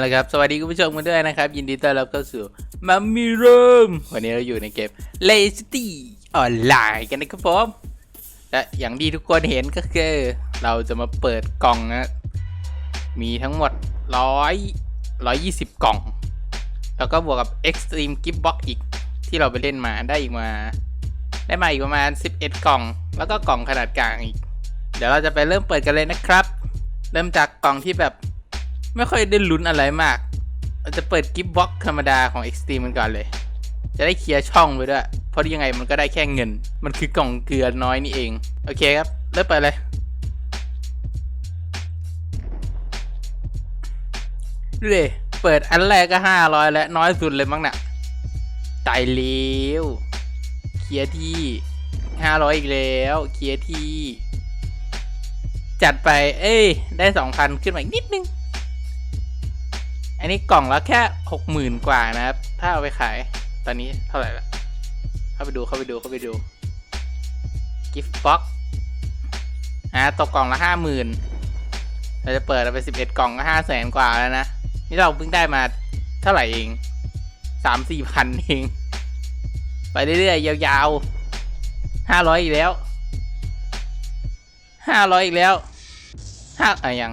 เอาละครับ สวัสดีคุณผู้ชมกันด้วยนะครับ ยินดีต้อนรับเข้าสู่มัมมี่รูมวันนี้เราอยู่ในเกม l a c i t y ออนไลน์กันนะครับผมและอย่างที่ทุกคนเห็นก็คือ เราจะมาเปิดกล่องนะมีทั้งหมดร้อยร้อยยี่สิบกล่อง แล้วก็บวกกับ Extreme Gift Box อีกที่เราไปเล่นมาได้อีกมา ได้มาอีกประมาณ 11 กล่อง แล้วก็กล่องขนาดกลางอีก เดี๋ยวเราจะไปเริ่มเปิดกันเลยนะครับ เริ่มจากกล่องที่แบบ ไม่ค่อยได้ลุ้นอะไรมากเราจะเปิดกิฟต์บ็อกธรรมดาของ Extreme มันก่อนเลย จะได้เคลียร์ช่องไปด้วย เพราะยังไงมันก็ได้แค่เงิน มันคือกล่องเกลือน้อยนี่เอง โอเคครับ เริ่มไปเลย ดูดิเปิดอันแรกก็ห้าร้อยแล้วน้อยสุดเลยมั้งน่ะตายเลี้วเคลียร์ที่ห้าร้อยอีกแล้วเคลียร์ที่ จัดไป เอ้ย ได้สองพันขึ้นมาอีกนิดนึง อันนี้กล่องละแค่หกหมื่นกว่านะครับ ถ้าเอาไปขาย ตอนนี้เท่าไหร่ละเข้าไปดูเข้าไปดูเข้าไปดูกิฟต์บ็อกอ่าตกกล่องละห้าหมื่นเราจะเปิดเอาไปสิบเอ็ดกล่องก็ห้าแสนกว่าแล้วนะ นี่เราเพิ่งได้มาเท่าไหร่เองสามสี่พันเอง ไปเรื่อยๆยาวๆห้าร้อยอีกแล้วห้าร้อยอีกแล้วห้าอะไรยัง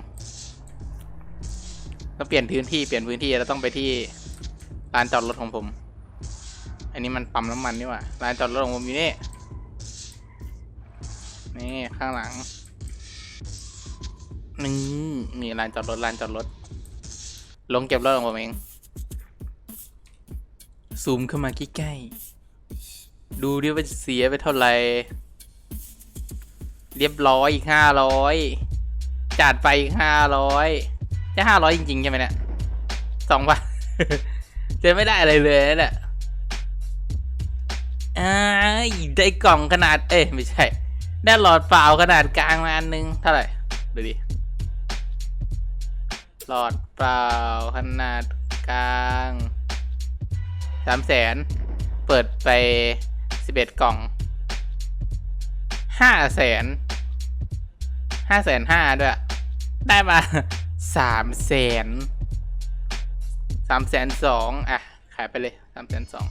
เราเปลี่ยนพื้นที่เปลี่ยนพื้นที่เราต้องไปที่ลานจอดรถของผม อันนี้มันปั๊มน้ำมันนี่ว่าลานจอดรถของผมอยู่นี่ นี่ข้างหลังนี่นี่ลานจอดรถลานจอดรถ ลงเก็บรถของผมเอง ซูมเข้ามาใกล้ๆ ดูดิว่าเสียไปเท่าไหร่ เรียบร้อยอีกห้าร้อยจัดไปอีกห้าร้อย จะห้าร้อยจริงๆใช่ไหมเนี่ยสองบาทเจอไม่ได้อะไรเลยนะเนี่ยอ้ายได้กล่องขนาด เอ้ยไม่ใช่ ได้หลอดเปล่าขนาดกลางมาอันนึง เท่าไหร่ ดูดิ หลอดเปล่าขนาดกลางสามแสน เปิดไปสิบเอ็ดกล่องห้าแสนห้าแสนห้าด้วย ได้มา สามแสนสามแสนสองอะ ขายไปเลยสามแสนสอง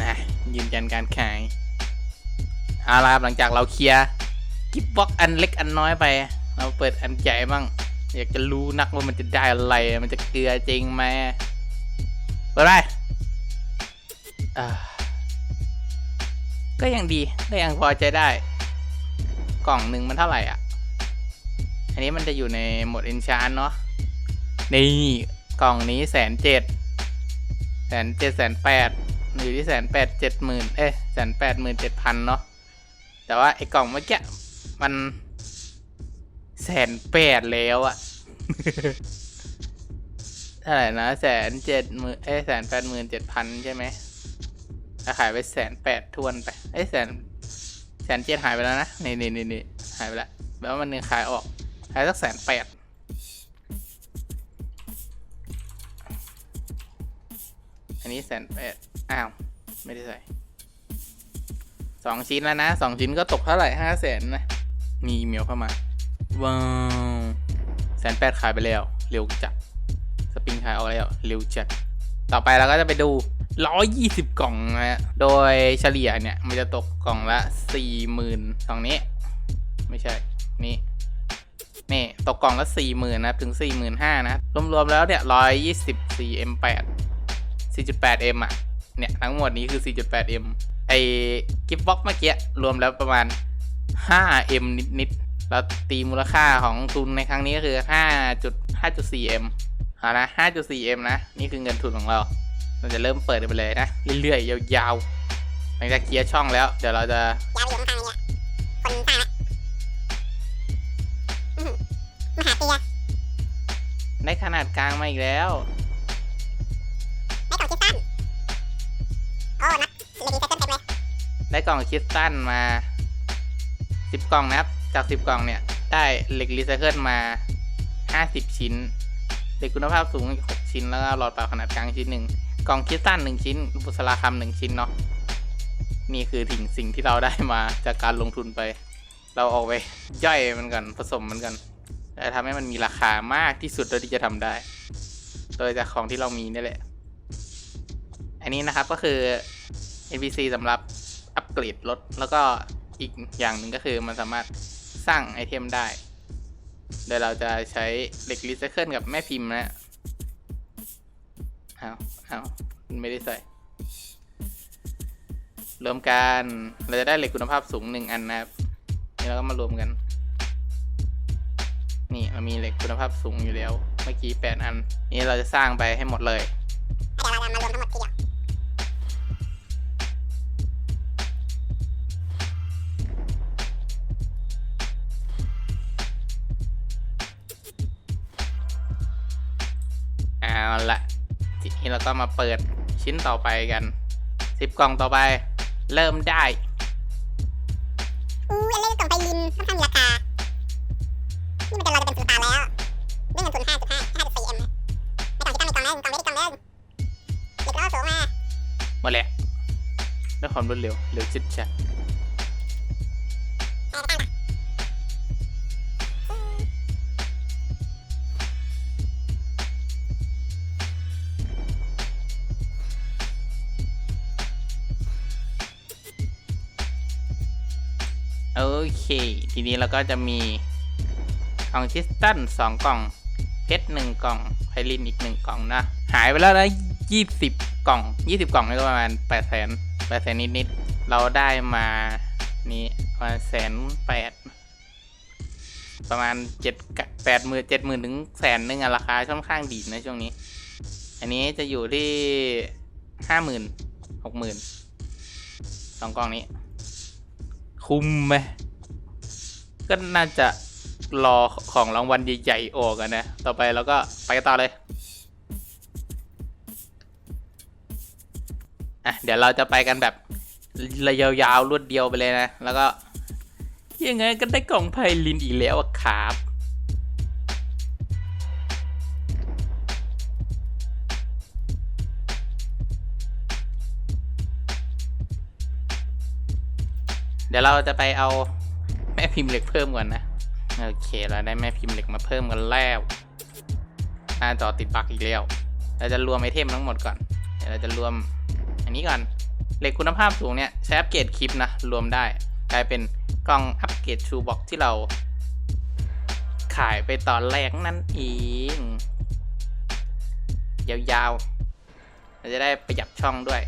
นะยืนยันการขายเอาละครับหลังจากเราเคลียร์กิฟบ็อกอันเล็กอันน้อยไป เราเปิดอันใหญ่บ้าง อยากจะรู้นักว่ามันจะได้อะไร มันจะเกลือจริงไหมเปิดไปก็ยังดีก็ยังพอใจได้ กล่องหนึ่งมันเท่าไหร่อะ อันนี้มันจะอยู่ในโหมด e n c h a n t เนาะ นี่กล่องนี้แสนเจ็ดแสนเจ็ดแสนแปดอยู่ที่แสนแปดเจ็ดหมื่นเอ๊ะแสนแปดหมื่นเจ็ดพันเนาะ แต่ว่าไอ้กล่องเมื่อกี้มันแสนแปดแล้วอะเท่าไหร่นะแสนเจ็ดหมื่นเอ้แสนแปดหมื่นเจ็ดพันใช่ไหมถ้าขายไปแสนแปดทวนไป เอ้ยแสน แสนเจ็ดหายไปแล้วนะนี่นี่นี่นี่หายไปแล้วแปลว่ามันนึงขายออกขายสักแสนแปดอันนี้แสนแปดอ้าว ไม่ได้ใส่สองชิ้นแล้วนะสองชิ้นก็ตกเท่าไหร่ห้าแสนนะมีอีเมลเข้ามา ว้าวแสนแปดขายไปแล้ว เร็วจัด สปริงขายออกแล้ว เร็วจัด ต่อไปเราก็จะไปดู 120 กล่องนะฮะ โดยเฉลี่ยเนี่ยมันจะตกกล่องละ 40,000กล่องนี้ ไม่ใช่ นี่นี่ตกกล่องละ40,000นะครับถึง 45,000นะ รวมๆแล้วเนี่ย120 4M8 4.8M อะ เนี่ย ทั้งหมดนี้คือ 4.8M ไอ้กิฟต์บ็อกเมื่อกี้ รวมแล้วประมาณ 5M นิดๆแล้วตีมูลค่าของทุนในครั้งนี้ก็คือ 5.5.4M เอานะ 5.4M นะ นี่คือเงินทุนของเรา เราจะเริ่มเปิดไปเลยนะ เรื่อยๆ ยาวๆหลังจากเคลียร์ช่องแล้ว เดี๋ยวเราจะยาวอยู่ข้างนี่ยคนสร้างละอื้อหือมหาเตียได้ขนาดกลางมาอีกแล้วไม่กล่องคิดสั้นโอ้นักเลดี้ไซเต็มเลยได้กล่องคริสตัลมา10กล่องนะครับ จาก10กล่องเนี่ย ได้เหล็กรีไซเคิลมา50ชิ้นเหล็กคุณภาพสูงอีกชิ้นแล้วก็หลอดเปล่าขนาดกลางชิ้นหนึ่ง กล่องคริสตัลหนึ่งชิ้นบุษราคำหนึ่งชิ้นเนาะนี่คือถึงสิ่งที่เราได้มาจากการลงทุนไป เราเอาไปย่อยมันก่อนผสมมันก่อนแล้วทำให้มันมีราคามากที่สุดเท่าที่จะทำได้ โดยจากของที่เรามีนี่แหละ อันนี้นะครับก็คือ NPC สำหรับอัปเกรดรถแล้วก็อีกอย่างหนึ่งก็คือมันสามารถสร้างไอเทมได้ โดยเราจะใช้เหล็กรีไซเคิลกับแม่พิมพ์นะเอา อาไม่ได้ใส่ รวมกันเราจะได้เหล็กคุณภาพสูงหนึ่งอันนะครับนี่เราก็มารวมกัน นี่เรามีเหล็กคุณภาพสูงอยู่แล้ว เมื่อกี้แปดอัน นี่เราจะสร้างไปให้หมดเลยเดี๋ยวเราจะมารวมทั้งหมดทีเดียวเอาละ นี้เราก็มาเปิดชิ้นต่อไปกันสิบกล่องต่อไป เริ่มได้อู้เอลเล่กล่องไฟลินค่อนข้างมีราคา นี่มันจะเราจะเป็นสุลตานแล้วได้เงินทุน5.5 5.4 M ไม่ต้องที่ตั้งมีกล่องเล่นกล่องเล็กกล่องเล่นเด็กเราสูงมาหมดแล้วด้วยความรวดเร็วเร็วจิดชัด โอเค ทีนี้เราก็จะมีกล่องคริสตัลสองกล่อง เพชรหนึ่งกล่องไพลินอีกหนึ่งกล่องนะ หายไปแล้วนะยี่สิบกล่องยี่สิบกล่องนี่ก็ประมาณแปดแสนแปดแสนนิดๆ เราได้มานี่ประมาณแสนแปดประมาณเจ็ดแปดหมื่นเจ็ดหมื่นถึงแสนหนึ่งอะราคาค่อนข้างดีนะช่วงนี้ อันนี้จะอยู่ที่ห้าหมื่นหกหมื่นสองกล่องนี้ คุ้มไหมก็น่าจะรอของรางวัลใหญ่ๆออกกันนะ ต่อไปเราก็ไปกันต่อเลย อะ เดี๋ยวเราจะไปกันแบบระยาวๆรวดเดียวไปเลยนะ แล้วก็ ยังไงก็ได้กล่องไพลินอีกแล้วครับ ดี๋ยวเราจะไปเอาแม่พิมพ์เหล็กเพิ่มก่อนนะ โอเคเราได้แม่พิมพ์เหล็กมาเพิ่มกันแล้วหน้าจอติดบั๊กอีกแล้ว เราจะรวมไอเทมทั้งหมดก่อน เดี๋ยวเราจะรวมอันนี้ก่อน เหล็กคุณภาพสูงเนี่ยใช้อัปเกรดคลิปนะ รวมได้ กลายเป็นกล่องอัปเกรดชูบ็อกที่เรา ขายไปตอนแรกนั่นเองยาวๆ เราจะได้ประหยัดช่องด้วย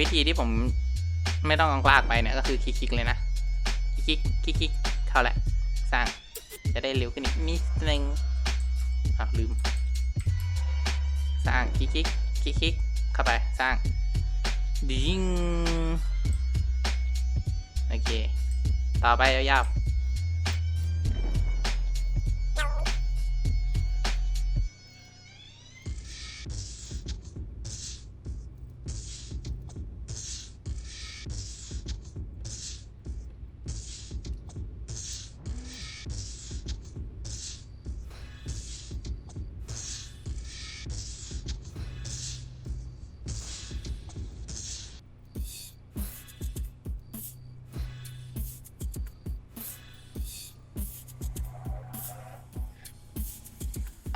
วิธีที่ผมไม่ต้องลากไปเนี่ยก็คือคลิกๆเลยนะ คลิกๆคลิกๆเข้าแหละ สร้าง จะได้เร็วขึ้นอีกนิดนึงอะลืม สร้างคลิกคลิกคลิกคลิกเข้าไป สร้างดิ้งโอเค ต่อไปยาวๆ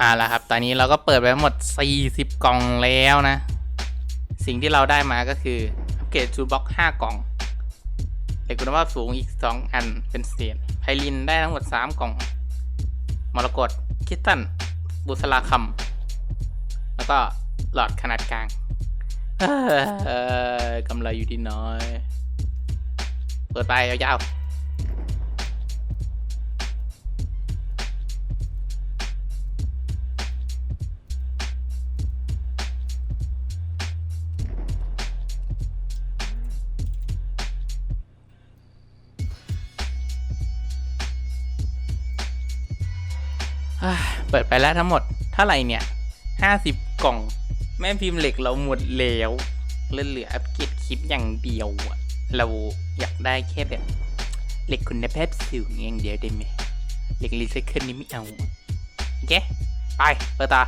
อ่าแล้วครับ ตอนนี้เราก็เปิดไปหมด 40 กล่องแล้วนะ สิ่งที่เราได้มาก็คืออัปเกรดชูบ็อก5กล่องเหล็กคุณภาพสูงอีก 2 อันเป็นเศษไพลินได้ทั้งหมด 3 กล่อง มรกตคิตตัน บุษราคำแล้วก็หลอดขนาดกลางกำไรอยู่ที่น้อย เปิดไปยาวๆ เปิดไปแล้วทั้งหมดเท่าไหร่เนี่ยห้าสิบกล่อง แม่พิมพ์เหล็กเราหมดแล้วเหลือเหลืออัปเกรดคลิปอย่างเดียวอะเราอยากได้แค่แบบเหล็กคุณภาพสูงอย่างเดียวได้ไหมเหล็กรีไซเคิลนี้ไม่เอาอเคไปเปิดตา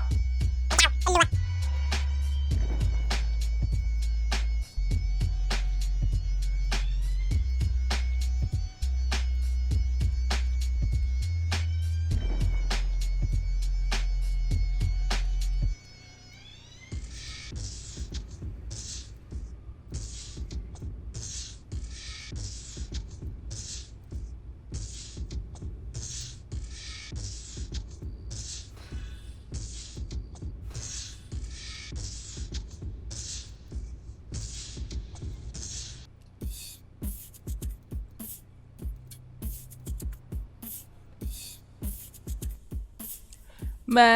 ไม่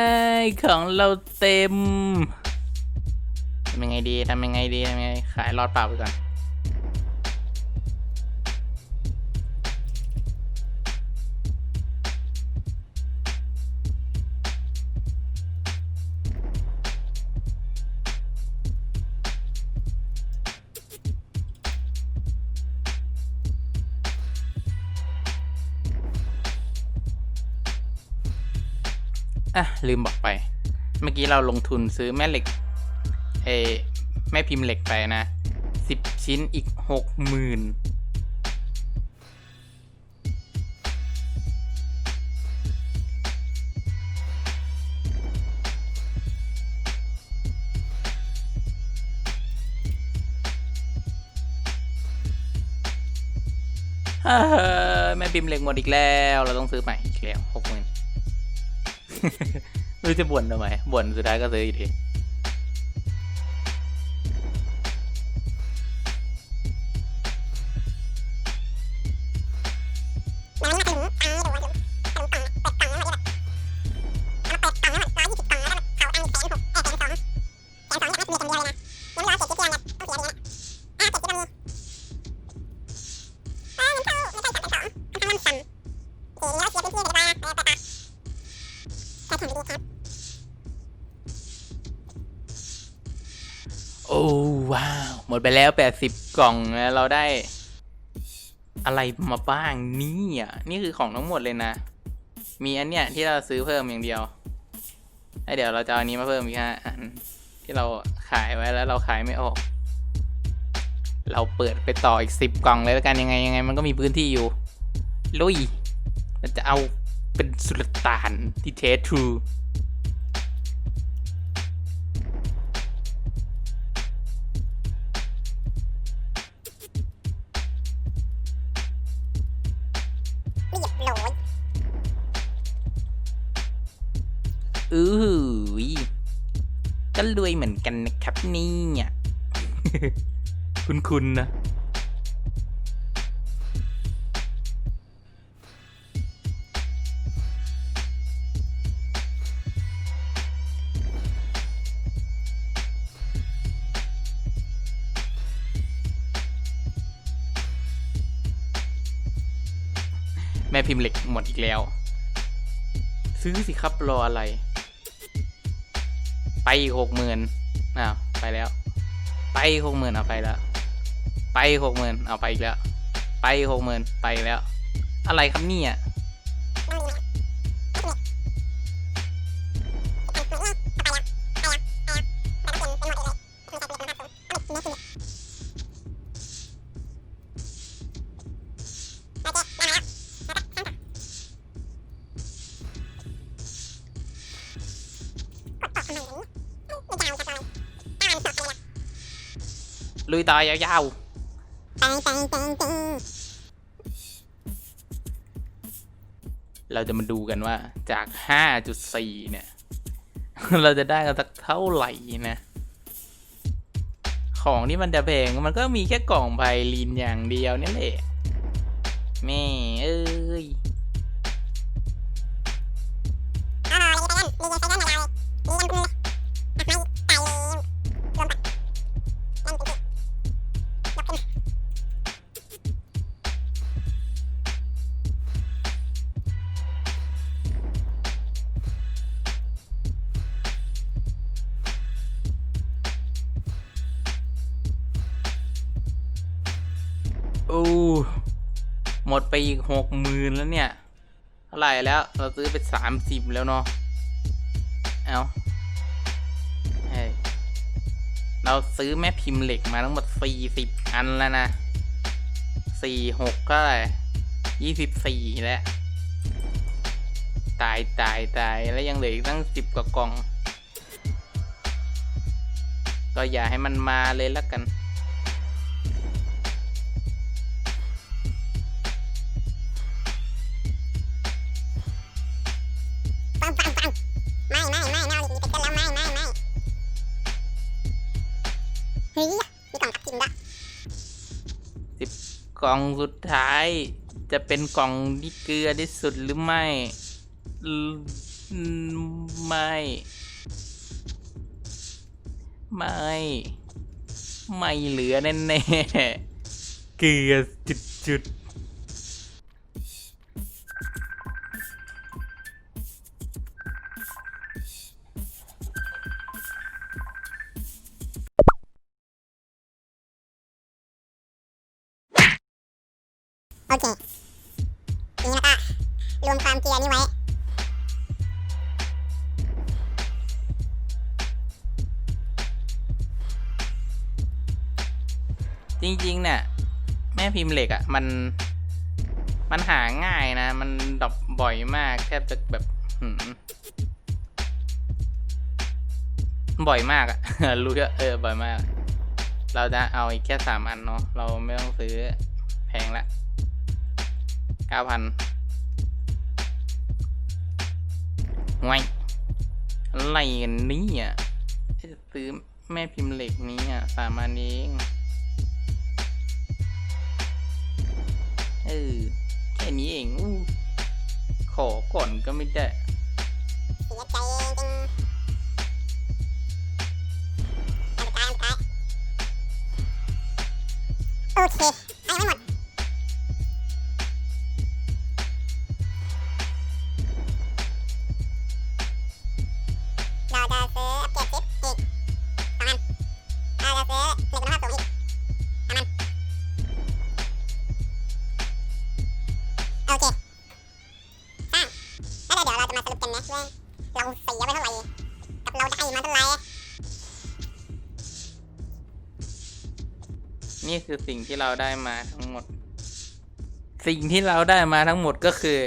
ของเราเต็มทำยังไงดีทำยังไงดีทำยังไงขายรอดเปล่าไปก่อน ลืมบอกไป เมื่อกี้เราลงทุนซื้อแม่เหล็กเอแม่พิมพ์เหล็กไปนะสิบชิ้นอีกหกหมื่นแม่พิมพ์เหล็กหมดอีกแล้ว เราต้องซื้อใหม่อีกแล้วหกหมื่น ไม่รู้จะบ่นทำไมบ่นสุดท้ายก็ซื้ออีกที ไปแล้วแปดสิบกล่องแล้วเราได้อะไรมาบ้างนี่ยนี่คือของทั้งหมดเลยนะ มีอันเนี้ยที่เราซื้อเพิ่มอย่างเดียวแล้วเดี๋ยวเราจะเอาอันนี้มาเพิ่มอีกห้าอันที่เราขายไว้แล้วเราขายไม่ออก เราเปิดไปต่ออีกสิบกล่องเลยแล้วกันยังไงยังไง มันก็มีพื้นที่อยู่ ลุยเราจะเอาเป็นสุลต่านที่เททรู ครับเนี่ยคุณคุณนะ แม่พิมพ์เหล็กหมดอีกแล้ว ซื้อสิครับรออะไร ไปอีกหกหมื่น อ้าวไปแล้ว ไปหกหมื่นเอาไปแล้ว ไปหกหมื่นเอาไปอีกแล้ว ไปหกหมื่นไปแล้ว อะไรครับเนี่ย ลุยต่อยาวๆ เราจะมาดูกันว่าจาก 5.4 เนี่ย เราจะได้กันสักเท่าไหร่นะ ของที่มันจะแพงมันก็มีแค่กล่องไพลินอย่างเดียวนี่แหละแม่เอ้ย อ้หมดไปอีกหกหมื่นแล้วเนี่ยเท่าไหร่แล้ว เราซื้อไปสามสิบแล้วเนาะเอาเฮ้เราซื้อแม่พิมพ์เหล็กมาทั้งหมดสี่สิบอันแล้วนะสี่หกก็เลยยี่สิบสี่แล้ว ตายตายตายแล้วยังเหลืออีกตั้งสิบกว่ากล่อง ก็อย่าให้มันมาเลยละกัน ปังปังปังไม่ไม่ไม่ไม่เอาอีกนิดเดียวแล้วไม่ไม่ไม่เฮ้ยมีกล่องทับทิมด้วยสิบกล่องสุดท้าย จะเป็นกล่องที่เกลือที่สุดหรือไม่ไม่ ไม่ ไม่เหลือแน่ๆเกลือจุดจุ โอเค นี่แล้วก็รวมความเกียร์นี่ไว้ จริงๆเนี่ยแม่พิมพ์เหล็กอะ่ะ มัน มันหาง่ายนะ มันดรอปบ่อยมากแทบจะแบบหืบ่อยมากอะรู้ก็เออ บ่อยมาก เราจะเอาอีกแค่สามอันเนาะ เราไม่ต้องซื้อแพงละ ก้าพันไว้อะไรกันนี่อะจะซื้อแม่พิมพ์เหล็กนี้อะสามอันเองเออแค่นี้เองอู้ขอก่อนก็ไม่ได้ เท่าไหร่ กับเราได้มาเท่าไหร่ นี่คือสิ่งที่เราได้มาทั้งหมด สิ่งที่เราได้มาทั้งหมดก็คือ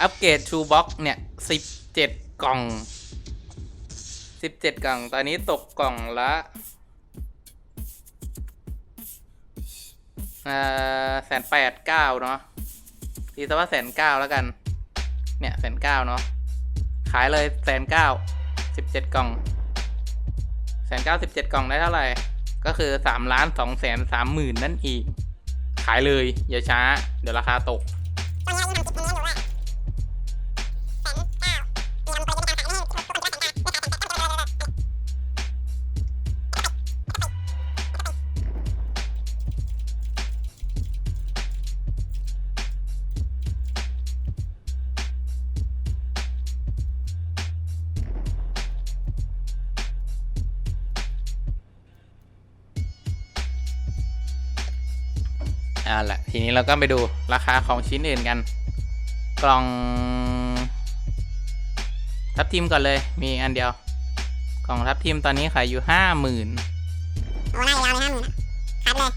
อัปเกรดชูบ็อกเนี่ยสิบเจ็ดกล่องสิบเจ็ดกล่อง ตอนนี้ตกกล่องละอ่าแสนแปดเก้าเนาะตีซะว่าแสนเก้าแล้วกัน เนี่ยแสนเก้าเนาะ ขายเลยแสนเก้าสิบเจ็ดกล่องแสนเก้าสิบเจ็ดกล่องได้เท่าไหร่ ก็คือสามล้านสองแสนสามหมื่นนั่นเองขายเลย อย่าช้า เดี๋ยวราคาตกตอนนี้เรายังทำจิตมันนี้อยู่ว่า ทีนี้เราก็ไปดูราคาของชิ้นอื่นกัน กล่อง ทับทิมก่อนเลย มีอันเดียว กล่องทับทิมตอนนี้ขายอยู่ห้าหมื่นโอ้ได้ยาวเลยห้าหมื่นขายไปเลย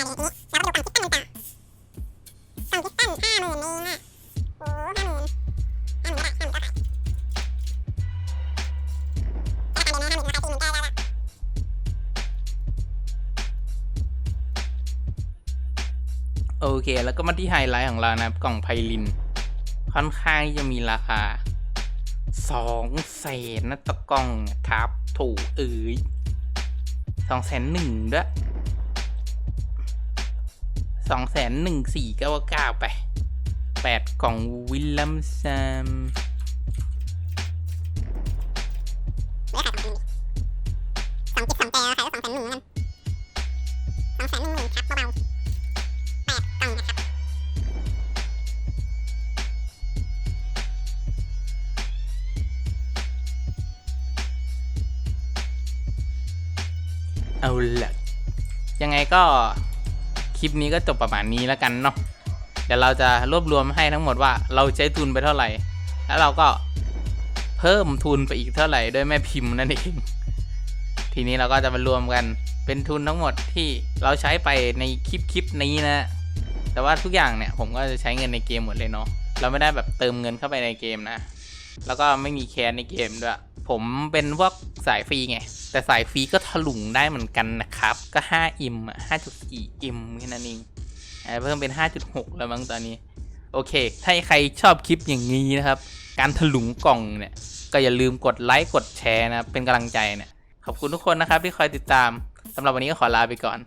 อันนี้เราก็ดูก่อนที่ตั้งต่อตั้งที่ตั้งห้าหมื่นเองอะโอ้ห้าหมื่นห้าหมื่นได้ห้าหมื่นก็ขายราคาเดียนะห้าหมื่นราคาสี่หมื่นได้แล้วล่ะโอเค แล้วก็มาที่ไฮไลท์ของเรานะครับกล่องไพลิน ค่อนข้างที่จะมีราคาสองแสนนะตะกล้องครับถูกเอ้ยสองแสนหนึ่งด้วย สองแสนหนึ่งสี่เก้าเก้าไปแปดกล่องวิลลัมซัมเอาละยังไงก็ คลิปนี้ก็จบประมาณนี้แล้วกันเนาะเดี๋ยวเราจะรวบรวมให้ทั้งหมดว่าเราใช้ทุนไปเท่าไหร่ แล้วเราก็เพิ่มทุนไปอีกเท่าไหร่ด้วยแม่พิมพ์นั่นเองทีนี้เราก็จะมารวมกันเป็นทุนทั้งหมดที่เราใช้ไปในคลิปคลิปนี้นะ แต่ว่าทุกอย่างเนี่ยผมก็จะใช้เงินในเกมหมดเลยเนาะเราไม่ได้แบบเติมเงินเข้าไปในเกมนะ แล้วก็ไม่มีแคสในเกมด้วย ผมเป็นพวกสายฟรีไง แต่สายฟรีก็ถลุงได้เหมือนกันนะครับ ก็5อิมอะ5.4อิมแค่นั้นเองเพิ่มเป็น 5.6 แล้วมั้งตอนนี้ โอเค ถ้าใครชอบคลิปอย่างนี้นะครับ การถลุงกล่องเนี่ย ก็อย่าลืมกดไลค์กดแชร์นะเป็นกำลังใจเนี่ยขอบคุณทุกคนนะครับที่คอยติดตามสำหรับวันนี้ก็ขอลาไปก่อน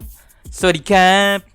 สวัสดีครับ